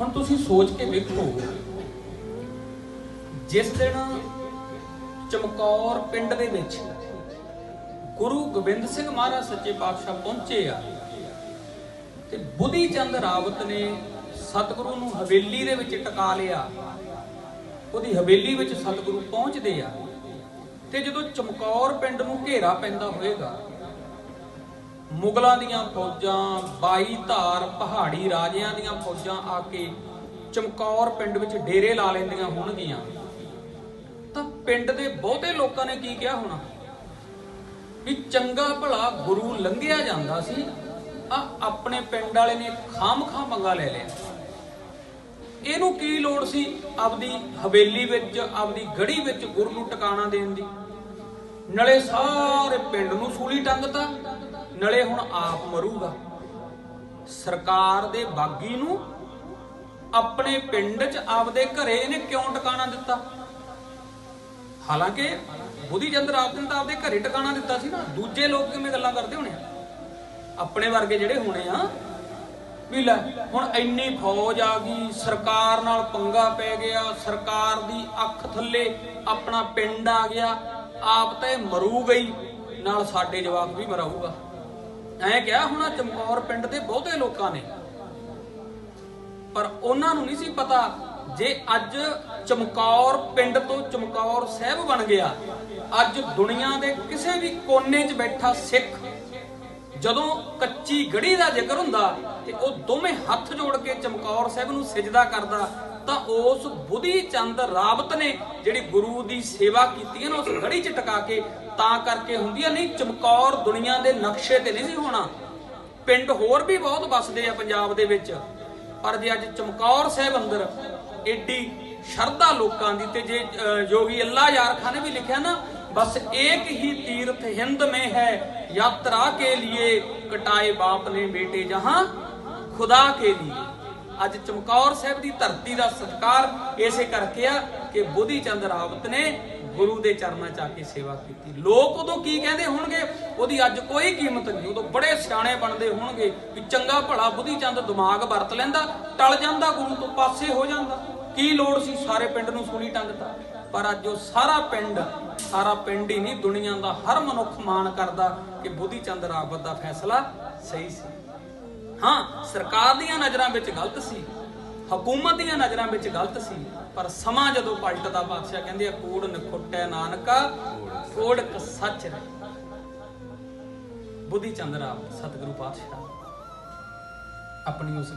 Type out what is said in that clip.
ਹੁਣ ਤੁਸੀਂ ਸੋਚ ਕੇ ਵੇਖੋ, ਜਿਸ ਦਿਨ ਚਮਕੌਰ ਪਿੰਡ ਦੇ ਵਿੱਚ ਗੁਰੂ ਗੋਬਿੰਦ ਸਿੰਘ ਮਹਾਰਾਜ ਸੱਚੇ ਪਾਤਸ਼ਾਹ ਪਹੁੰਚੇ ਆ, ਤੇ ਬੁੱਧੀ ਚੰਦ ਰਾਵਤ ਨੇ ਸਤਿਗੁਰੂ ਨੂੰ ਹਵੇਲੀ ਦੇ ਵਿੱਚ ਟਿਕਾ ਲਿਆ। ਉਹਦੀ ਹਵੇਲੀ ਵਿੱਚ ਸਤਿਗੁਰੂ ਪਹੁੰਚਦੇ ਆ, ਤੇ ਜਦੋਂ ਚਮਕੌਰ ਪਿੰਡ ਨੂੰ ਘੇਰਾ ਪੈਂਦਾ ਹੋਏਗਾ ਮੁਗਲਾਂ ਦੀਆਂ ਫੌਜਾਂ 22 ਧਾਰ, ਪਹਾੜੀ ਰਾਜਿਆਂ ਦੀਆਂ ਫੌਜਾਂ ਆ ਕੇ ਚਮਕੌਰ ਪਿੰਡ ਵਿੱਚ ਡੇਰੇ ਲਾ ਲੈਂਦੀਆਂ ਹੋਣਗੀਆਂ। ਤਾਂ ਪਿੰਡ ਦੇ ਬਹੁਤੇ ਲੋਕਾਂ ਨੇ ਕੀ ਕਿਹਾ ਹੋਣਾ? ਵੀ ਚੰਗਾ ਭਲਾ ਗੁਰੂ ਲੰਘਿਆ ਜਾਂਦਾ ਸੀ, ਆ ਆਪਣੇ ਪਿੰਡ ਵਾਲੇ ਨੇ ਖਾਮਖਾ ਪੰਗਾ ਲੈ ਲਿਆ ਇਹਨੂੰ ਕੀ ਲੋੜ ਸੀ ਆਪਦੀ ਹਵੇਲੀ ਵਿੱਚ, ਆਪਦੀ ਗੜੀ ਵਿੱਚ ਗੁਰੂ ਨੂੰ ਟਿਕਾਣਾ ਦੇਣ ਦੀ? ਨਲੇ ਸਾਰੇ ਪਿੰਡ ਨੂੰ ਸੂਲੀ ਟੰਗਤਾ, ਨਲੇ ਹੁਣ ਆਪ ਮਰੂਗਾ। ਸਰਕਾਰ ਦੇ ਬਾਗੀ ਨੂੰ ਆਪਣੇ ਪਿੰਡ 'ਚ ਆਪਦੇ ਘਰੇ ਇਹਨੇ ਕਿਉਂ ਟਿਕਾਣਾ ਦਿੱਤਾ? ਹਾਲਾਂਕਿ ਬੁੱਧੀ ਚੰਦਰ ਆਪ ਨੇ ਤਾਂ ਆਪਦੇ ਘਰੇ ਟਿਕਾਣਾ ਦਿੱਤਾ ਸੀ ਨਾ, ਦੂਜੇ ਲੋਕ ਕਿਵੇਂ ਗੱਲਾਂ ਕਰਦੇ ਹੋਣੇ ਆ? ਆਪਣੇ ਵਰਗੇ ਜਿਹੜੇ ਹੋਣੇ ਆ, ਵੀ ਲੈ, ਹੁਣ ਇੰਨੀ ਫੌਜ ਆ ਗਈ, ਸਰਕਾਰ ਨਾਲ ਪੰਗਾ ਪੈ ਗਿਆ, ਸਰਕਾਰ ਦੀ ਅੱਖ ਥੱਲੇ ਆਪਣਾ ਪਿੰਡ ਆ ਗਿਆ ਆਪ ਤੇ ਮਰੂ ਗਈ, ਨਾਲ ਸਾਡੇ ਜਵਾਕ ਵੀ ਮਰਾਊਗਾ ਐਂ ਕਿਹਾ ਹੋਣਾ ਚਮਕੌਰ ਪਿੰਡ ਦੇ ਬਹੁਤੇ ਲੋਕਾਂ ਨੇ। ਪਰ ਉਹਨਾਂ ਨੂੰ ਨਹੀਂ ਸੀ ਪਤਾ ਜੇ ਅੱਜ ਚਮਕੌਰ ਪਿੰਡ ਤੋਂ ਚਮਕੌਰ ਸਾਹਿਬ ਬਣ ਗਿਆ, ਅੱਜ ਦੁਨੀਆ ਦੇ ਕਿਸੇ ਵੀ ਕੋਨੇ 'ਚ ਬੈਠਾ ਸਿੱਖ, ਜਦੋਂ ਕੱਚੀ ਗੜੀ ਦਾ ਜ਼ਿਕਰ ਹੁੰਦਾ ਤੇ ਉਹ ਦੋਵੇਂ ਹੱਥ ਜੋੜ ਕੇ ਚਮਕੌਰ ਸਾਹਿਬ ਨੂੰ ਸਜਦਾ ਕਰਦਾ ਤਾਂ ਉਸ ਬੁੱਧੀ ਚੰਦ ਰਾਬਤ ਨੇ ਜਿਹੜੀ ਗੁਰੂ ਦੀ ਸੇਵਾ ਕੀਤੀ ਹੈ ਨਾ, ਉਸ ਘੜੀ ਚ ਟਿਕਾ ਕੇ ਤਾਂ ਕਰਕੇ ਹੁੰਦੀ ਹੈ ਨਹੀਂ ਚਮਕੌਰ ਦੁਨੀਆ ਦੇ ਨਕਸ਼ੇ ਤੇ ਨਹੀਂ ਸੀ ਹੋਣਾ। ਪਿੰਡ ਹੋਰ ਵੀ ਬਹੁਤ ਵੱਸਦੇ ਆ ਪੰਜਾਬ ਦੇ ਵਿੱਚ, ਪਰ ਜੇ ਅੱਜ ਚਮਕੌਰ ਸਾਹਿਬ ਅੰਦਰ ਏਡੀ ਸ਼ਰਧਾ ਲੋਕਾਂ ਦੀ ਤੇ ਜੇ ਯੋਗੀ ਅੱਲਾ ਯਾਰ ਖਾਨ ਨੇ ਵੀ ਲਿਖਿਆ ਨਾ, ਬਸ ਇੱਕ ਹੀ ਤੀਰਥ ਹਿੰਦ ਮੇ ਹੈ, ਯਾਤਰਾ ਕੇ ਲਈ ਕਟਾਏ ਬਾਪ ਨੇ ਬੇਟੇ ਜਹਾਂ, ਖੁਦਾ ਕੇ ਲਈ ਅੱਜ ਚਮਕੌਰ ਸਾਹਿਬ ਦੀ ਧਰਤੀ ਦਾ ਸਤਿਕਾਰ ਇਸੇ ਕਰਕੇ ਆ ਕਿ ਬੁੱਧੀ ਚੰਦ ਰਾਵਤ ਨੇ ਗੁਰੂ ਦੇ ਚਰਨਾਂ 'ਚ ਆ ਕੇ ਸੇਵਾ ਕੀਤੀ। ਲੋਕ ਉਦੋਂ ਕੀ ਕਹਿੰਦੇ ਹੋਣਗੇ? ਉਹਦੀ ਅੱਜ ਕੋਈ ਕੀਮਤ ਨਹੀਂ। ਉਦੋਂ ਬੜੇ ਸਿਆਣੇ ਬਣਦੇ ਹੋਣਗੇ ਵੀ ਚੰਗਾ ਭਲਾ ਬੁੱਧੀ ਚੰਦ ਦਿਮਾਗ ਵਰਤ ਲੈਂਦਾ, ਟਲ ਜਾਂਦਾ ਗੁਰੂ ਤੋਂ, ਪਾਸੇ ਹੋ ਜਾਂਦਾ। ਕੀ ਲੋੜ ਸੀ ਸਾਰੇ ਪਿੰਡ ਨੂੰ ਸੂਲੀ ਟੰਗਤਾ ਪਰ ਅੱਜ ਉਹ ਸਾਰਾ ਪਿੰਡ ਸਾਰਾ ਪਿੰਡ ਹੀ ਨਹੀਂ, ਦੁਨੀਆ ਦਾ ਹਰ ਮਨੁੱਖ ਮਾਣ ਕਰਦਾ ਕਿ ਬੁੱਧੀ ਚੰਦ ਰਾਵਤ ਦਾ ਫੈਸਲਾ ਸਹੀ ਸੀ। ਹਾਂ, ਸਰਕਾਰ ਦੀਆਂ ਨਜ਼ਰਾਂ ਵਿੱਚ ਗਲਤ ਸੀ। ਹਕੂਮਤ ਦੀਆਂ ਨਜ਼ਰਾਂ ਵਿੱਚ ਗਲਤ ਸੀ। ਪਰ ਸਮਾਂ ਜਦੋਂ ਪਲਟਦਾ ਬਾਦਸ਼ਾਹ ਕਹਿੰਦੇ ਆ, ਕੂੜ ਨਖੁੱਟੈ ਨਾਨਕਾ, ਕੋੜ ਸੱਚ ਰਹੇ। ਬੁੱਧੀ ਚੰਦ ਰਾਵਤ ਸਤਿਗੁਰੂ ਪਾਤਸ਼ਾਹ, ਆਪਣੀ ਉਸ